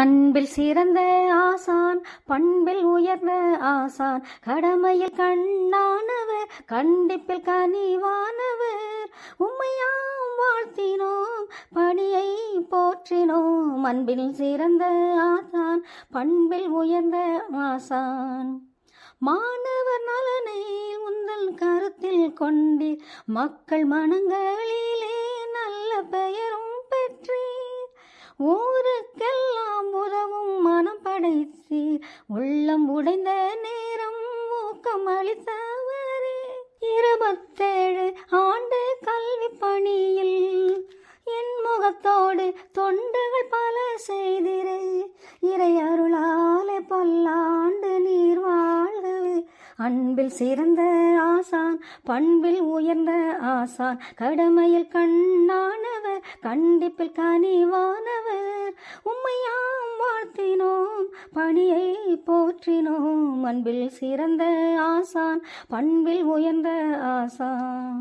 அன்பில் சிறந்த ஆசான் பண்பில் உயர்ந்த ஆசான் கடமையில் கண்ணானவர் கண்டிப்பில் கனிவானவர். உம்மையாம் வாழ்த்தினோம் பணியை போற்றினோம் அன்பில் சிறந்த ஆசான் பண்பில் உயர்ந்த ஆசான். மாணவர் நலனை உந்தல் கருத்தில் கொண்டீர் மக்கள் மனங்களிலே நல்ல பெயரும் பெற்றீர். ஓ உள்ளம் உடைந்த நேரம் ஊக்கம் அளித்தவரே. இருபத்தேழு ஆண்டு கல்வி பணியில் என் முகத்தோடு தொண்டுகள் பல செய்திரே. இறை அருளாலே பல்லாண்டு நீர் வாழ்கவே. அன்பில் சிறந்த ஆசான் பண்பில் உயர்ந்த ஆசான் கடமையில் கண்ணானவர் கண்டிப்பில் கனிவானவர். பணியை போற்றினோம். அன்பில் சிறந்த ஆசான் பண்பில் உயர்ந்த ஆசான்.